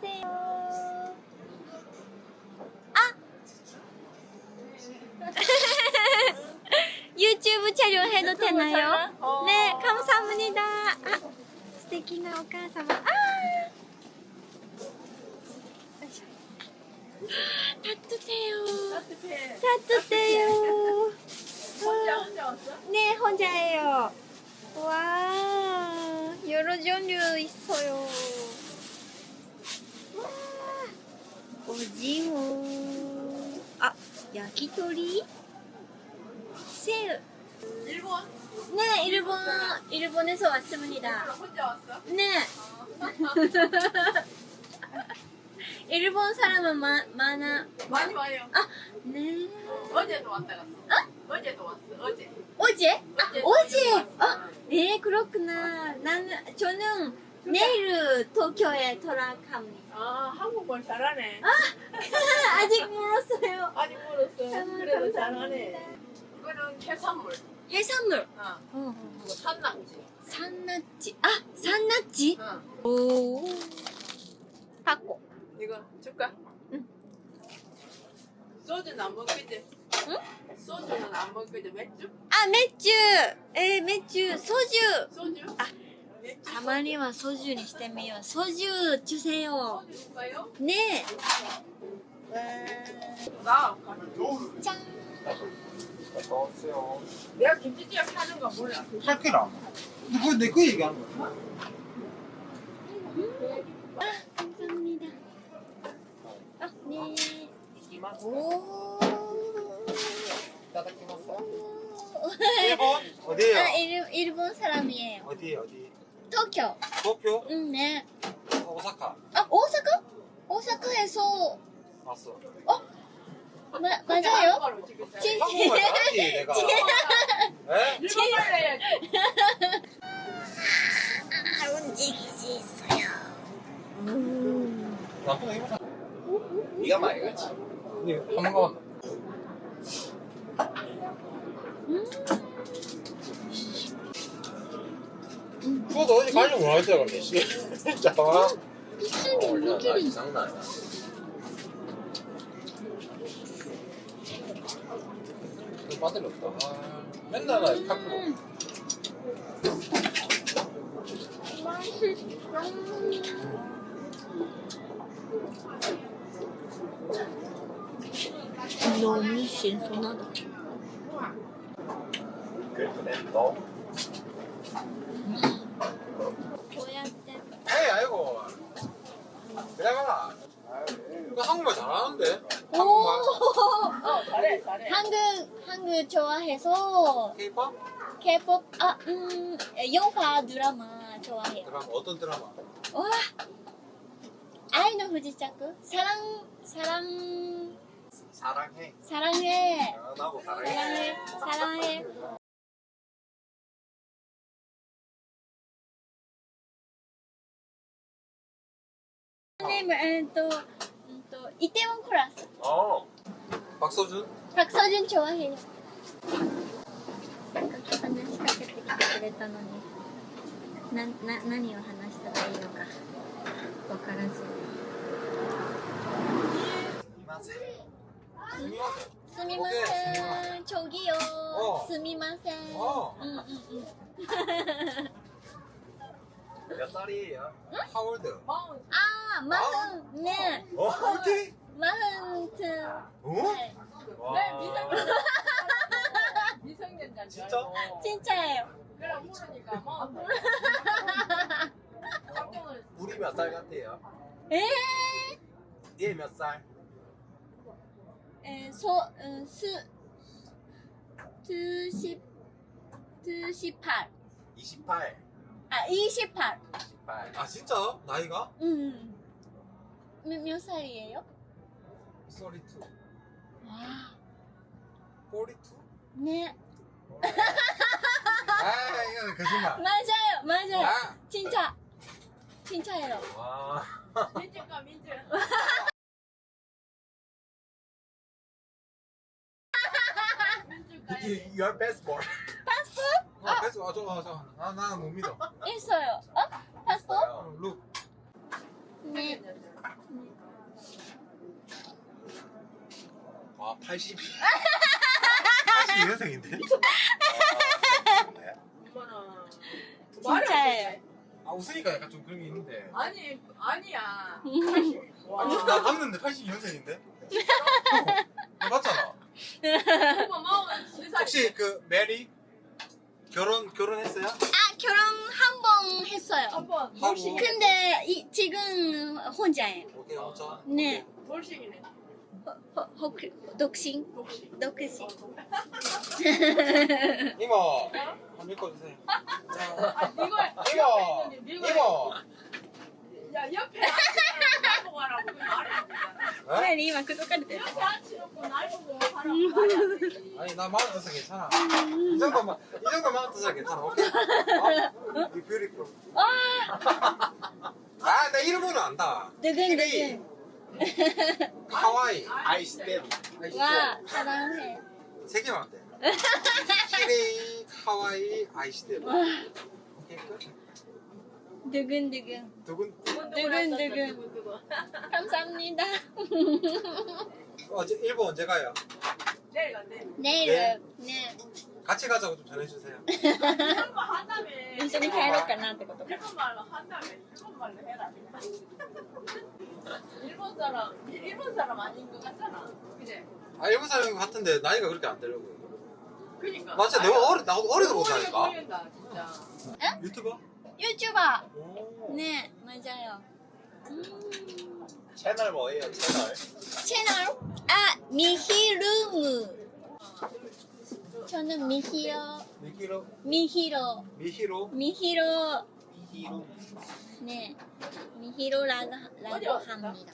せよあ。YouTube チャリオヘドテナよ。ねカムサムニだあ素敵なお母様。あ立っててよ立っててよねえほんじゃえよ。わあよろじょんりゅういっそよ 오징어. 아, 야키토리? 새우. 일본? 네, 일본, 일본에서 왔습니다. 혼자 왔어? 네. 일본 사람은 마, 많아. 많이 와요. 아, 네. 어제도 왔다 갔어. 어제도 왔어. 어제. 어제? 아, 어제. 어제! 아, 네, 그렇구나. 나는, 저는 내일 도쿄에 돌아갑니다. 아 한국말 잘하네. 아직 멀었어요. 아직 멀었어. 아, 그래도 감사합니다. 잘하네. 이거는 해산물. 해산물. 어. 어. 산낙지. 산낙지. 아, 산낙지? 어. 오. 받고. 이거 줄까? 응. 소주는 안 먹겠지? 응? 소주는 안 먹겠지? 맥주? 아, 맥주. 에, 맥주. 소주. 소주? 아. 맥주? たまにはソジュにしてみよう。ソジュ주세요. 소주 줄까요? 네. 와. 나 짠. 어서오세요. 내가 김치찌개 파는 거 몰라. 할게라. 그거 내거 얘기하는 거야. 감사합니다. 아, 네. 오. 일본? 어디에요? 아, 일, 일본 사람이에요. 어디 어디? 도쿄. 도쿄? 응, 네. 오사카. 아, 오사카? 오사카에서 왔어. 마, 맞아요? 한국말로 지금 잘- 진- 한국말 잘하지 내가. 에? 일본말 해야지. 아, 움직이지 있어요. 나쁜 해보자. 네가 많이 갔지. 네, 한번 나? 그것도 어디 가려고 나왔어요, 근데. 씨. 진짜. 입술이 움직이. 장난 아니야. 빠들 없다. 아, 맨날 나 카페 음. 너무 신선하다. 그래, 너. 보약대. 에이, 아이고. 그래 봐라. 그 한국말 잘하는데? 오! 한국말. 어, 잘해, 잘해. 한국 한국 좋아해서 케이팝? K-pop 아, 음, 영화 드라마 좋아해요. 드라마, 어떤 드라마? 와, 아이노 후지자쿠 사랑 사랑 사랑해. 사랑해 아, 나도 사랑해. 사랑해 사랑해. 선생님, 음, 또, 음, 또 이태원 클래스 어. 박서준? 박서준 좋아해요. せっかく話しかけてきてくれたのに。なな何を話したらいいのか。分からず。いすみません。すみません、ちょぎよ。すみません。う。んうんうん。ああ、マフンね。マフンつ。うん？줄 진짜? 알고. 진짜예요. 그래 모르니까 마흔. 깜짝 놀랐어. 우리 몇 살 같아요? 에? 얘몇 살? 에, 소, 음, 스, 투십, 투십팔. 28. 아, 이십팔. 28. 아 진짜? 나이가? 음. 몇, 몇 살이에요? 32. 와. 42? 네. 아 이거는 거짓말. 맞아요, 맞아요. 아. 진짜. 진짜예요. 와. 민주가 민주. 민주 가야 You, 돼. your passport. 파스포트? 어, passport. 아, 저, 저, 나, 나는 못 믿어. 있어요. 어? 파스포트? 어, look. 네. 와 80. 82년생인데? 이거는 진짜예요. 아 웃으니까 약간 좀 그런 게 있는데 아니 아니야. 와. 아니 나 봤는데 82년생인데? 맞잖아. 혹시 그 메리 결혼 결혼했어요? 아 결혼 한 번 했어요. 한번 하고. 근데 이, 지금 혼자예요. 오케이 혼자 네. 돌싱이네. 허, 허, 허, 독신. 독싱. 독신. 이모 한번 읽어주세요 아 이걸 이모 이모 야 옆에 앉고 가라고 그 말이 안 되잖아. 어? 何今口説かれてる 옆에 앉혀놓고 날 보고 하라고 말이 안 되지. 아니 나 마흔 두살 괜찮아 이 정도만 이 정도 마흔 두살 괜찮아 오케이 어? 이 뷰티풀 아나 일본어 안다 두근두근. 하와이 아이스템. 와 사랑해. 세 개만 돼 키레이 하와이 오케이 끝 두근두근. 두근 두근 두근. 두근두근. 감사합니다. 어제 일본 언제 가요? 내일 간대. 내일은 네. 같이 가자고 좀 전해주세요 일본말 한다며. 一緒に帰ろうかなってことか。 일본말로 한다며. 일본말로 해라. 일본 사람 일- 일본 사람 아닌 것 같잖아. 그제? 아 일본 사람인 것 같은데 나이가 그렇게 안 되려고 그니까. 맞아 너무 어리 나도 어리도 어리게 못하니까 보인다 진짜. 유튜버? 유튜버. 오. 네 맞아요. 음. 채널 뭐예요? 채널. 채널 아 미히루무. 저는 미히로. 미히로? 미히로. 미히로? 미히로. 히로. 네. 미히로라고 라고? 합니다.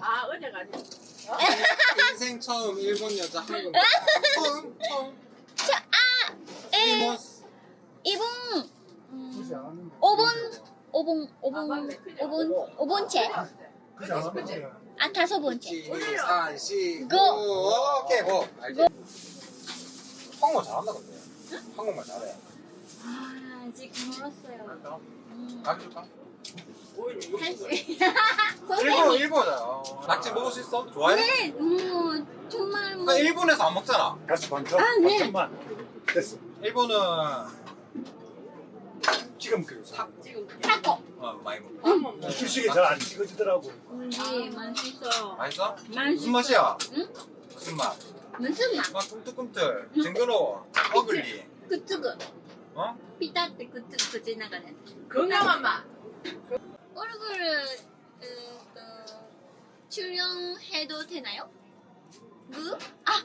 아 어제 가지. 인생 처음 일본 여자 한국 처음 처음. 에. 이모스. 이분 음, 5분 5분 5분 5분 5분째. 그지 않았나? 아 다섯 번째. 시산시 고! 오케이 고 알지? 한국말 잘한다 근데 한국말 잘해 아 아직 멀었어요. 음. 가르쳐줄까? 할수 일본 선생님. 일본이야 낙지 먹을 수 있어? 좋아해? 네, 뭐 정말 뭐 나 일본에서 안 먹잖아 같이 반점? 아, 네. 반점만 됐어 일본은 지금 그 사, 지금 타코. 어, 많이 먹어. 기출식이 잘 안 찍어지더라고. 네, 맛있어. 맛있어? 맛있어. 맛이야? 응? 무슨 맛? 무슨 맛? 막 꿈틀꿈틀, 징그러워, 그 어글리. 그쪽은 어? 삐딱대 그쪽 그 지나가네. 건강한 맛. 그 얼굴 어, 그, 출연해도 되나요? 그? 아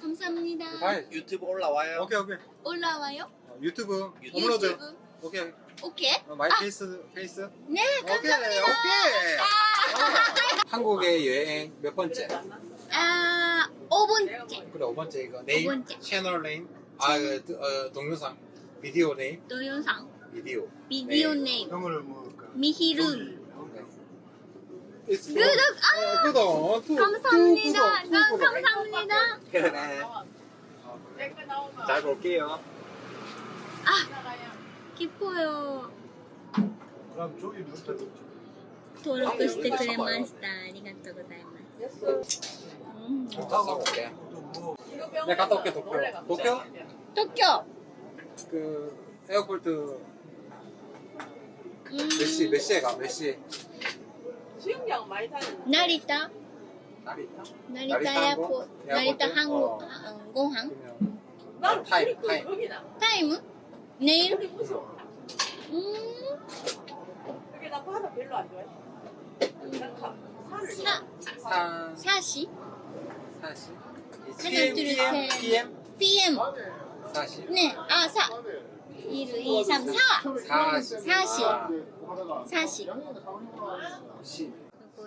감사합니다. 아, 예. 유튜브 올라와요. 오케이 오케이. 올라와요? 어, 유튜브 업로드. 유튜브 오케이 오케이. 어, 마이 아. 페이스 페이스 네 오케이 감사합니다. 오케이 어. 한국의 여행 몇 번째? 아 5분째 그래 5번째 이거 네임 번째. 채널 네임 아 그, 어, 동영상 비디오 네임 동영상 비디오 비디오 네. 네임 형을 뭐 그, 미히루 네. 구독 아 어, 구독 투, 감사합니다. 투 구독, 투 구독. 감사합니다. 나오면 잘 볼게요 나 가야. 기뻐요. 그럼 저기 누구다登録してくれました。ありがとうございます。うん、 자 써볼게 뭐 이거 병원에서 네, 갔다 올게, 도쿄. 원래 갔다 도쿄? 와야 돼. 東京。 그 에어포트 うん 몇 시 몇 시에 가몇 시? 수영장 많이 타는. 成田 날이 있다? 成田エアポ成田飯ご어. あご飯 그러면 난 타임, 그 타임. 거기다. タイムネイル 우리 무 네일? 음. 그게 나 파다 별로 안 좋아해. 난 가, 살을 사, 사, 사시? 사시? 하나, 둘, 셋. PM? PM. 사시? 네. 아, 사. 1, 2, 3, 4. 사시. 사시. 아. 사시. 시.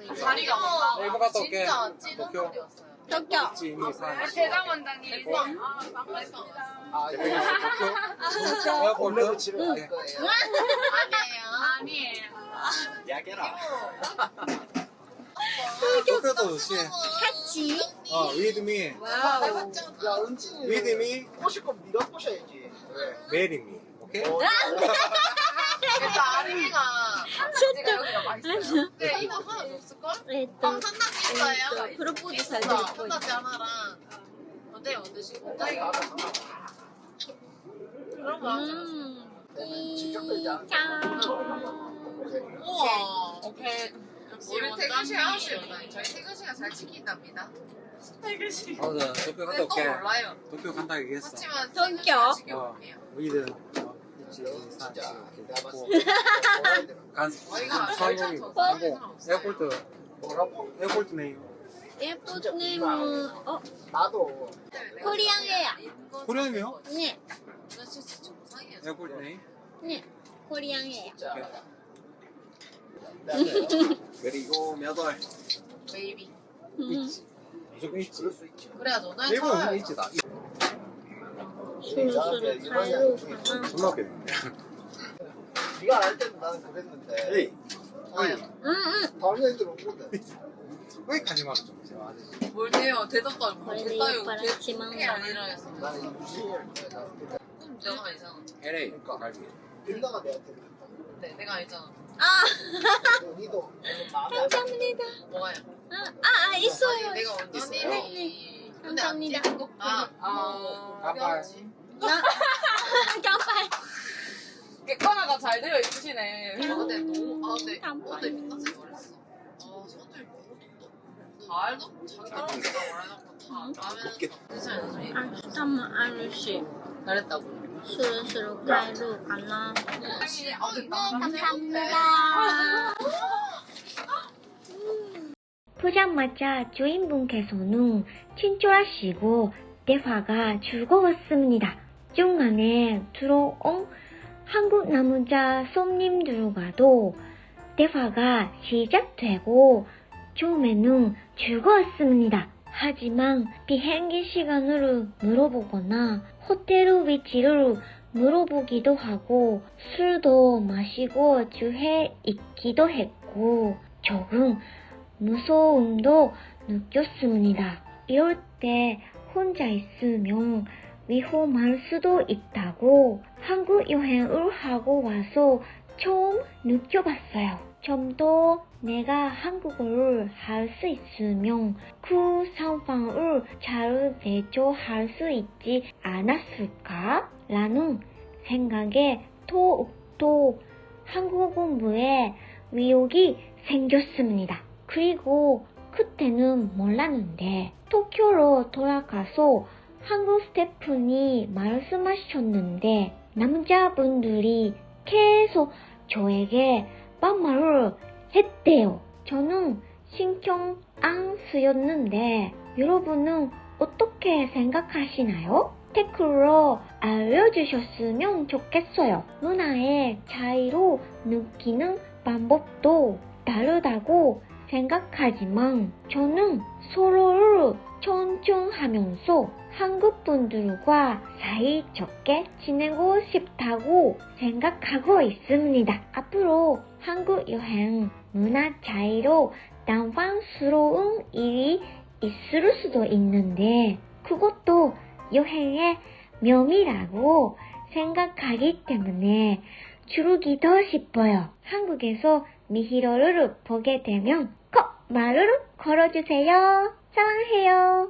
아, 자리가 뭔가 일본 갔다 올게. 진짜 찐 도쿄. 한국이었어요. 덕격. 지인이 산. 대장 원장님. 아, 여기 있어. 덕격. 내가 골로 집에 갈게. 아니에요. 야게라. 도쿄도 좋지. 같이. 어, with me, 와우. 야 은진이 with me, 꼬실 거 네가 꼬셔야지. 왜? very me. 오케이? 어, 일단 아름이가 진짜 근데 이거 하나 줬을걸? 에 또, 빵 한나 에 또, 있어요. 프로포즈 잘 되고 있고. 한나 하나랑 언제 언제 지금 자기가 그런 거 하잖아. 음, 이자. 우와. 오케이. 역시 우리 태근 씨 하우스구나. 저희 태근 씨가 잘 지킨답니다. 어, 나 아, 네. 도쿄 갔다 또 올게. 몰라요. 도쿄 간다 얘기했어. 하지만 태근 씨잘 도쿄? 지켜볼게요. 어, 우리는 간 성공이 성공 에어폴트 뭐라고? 에어폴트 네임 예쁜 네임은 어 나도 코리안이에요. 코리안이에요? 네, 에어폴트 네임 네 코리안이에요. 그리고 몇월 베이비. 음. 무조건 있지 그래야 너네 네이버는 순수로 잘로 존나겠는데 네가 알 때는 나는 그랬는데 에이 아니 응응 다른 애들 못 본데 왜 가지마서 좀 보세요. 아저씨 뭘요 대답도 안 하고 됐다요 그게 아니라 했어 나는 무신이를 그럼 내가 알잖아 LA 그러니까. 빌다가 내한테 네 내가 알잖아! 아 감사합니다. 뭐가요? 아, 아, 아 있어요. 내가 언니 근데 안 감사합니다. 아, 아, 아빠 어, 나 깜빡. 객관화가 잘 되어 있으시네. 아, 근데 너무 아 근데 어, 근데 민낯이 말했어. 아 저것들 너무 다 알도 자기 따라오는 말해놓고 다 아시타마 아저씨 잘했다고. 스스로 가이로 가나. 아, 감사합니다. 포장마차 주인분께서는 친절하시고 대화가 즐거웠습니다. 중간에 들어온 한국 남자 손님들과도 대화가 시작되고 처음에는 즐거웠습니다. 하지만 비행기 시간을 물어보거나 호텔 위치를 물어보기도 하고 술도 마시고 주해 있기도 했고 조금 무서움도 느꼈습니다. 이럴 때 혼자 있으면 위험할 수도 있다고 한국 여행을 하고 와서 처음 느껴봤어요. 좀 더 내가 한국어를 할 수 있으면 그 상황을 잘 대처할 수 있지 않았을까? 라는 생각에 더욱더 한국어 공부에 위욕이 생겼습니다. 그리고 그때는 몰랐는데 도쿄로 돌아가서 한국 스태프분이 말씀하셨는데 남자분들이 계속 저에게 반말을 했대요. 저는 신경 안 쓰였는데 여러분은 어떻게 생각하시나요? 댓글로 알려주셨으면 좋겠어요. 문화의 차이로 느끼는 방법도 다르다고 생각하지만 저는 서로를 존중하면서 한국 분들과 사이좋게 지내고 싶다고 생각하고 있습니다. 앞으로 한국 여행 문화 차이로 난방스러운 일이 있을 수도 있는데 그것도 여행의 묘미라고 생각하기 때문에 줄이기도 싶어요. 한국에서 미히로를 보게 되면 꼭 말을 걸어주세요. 사랑해요.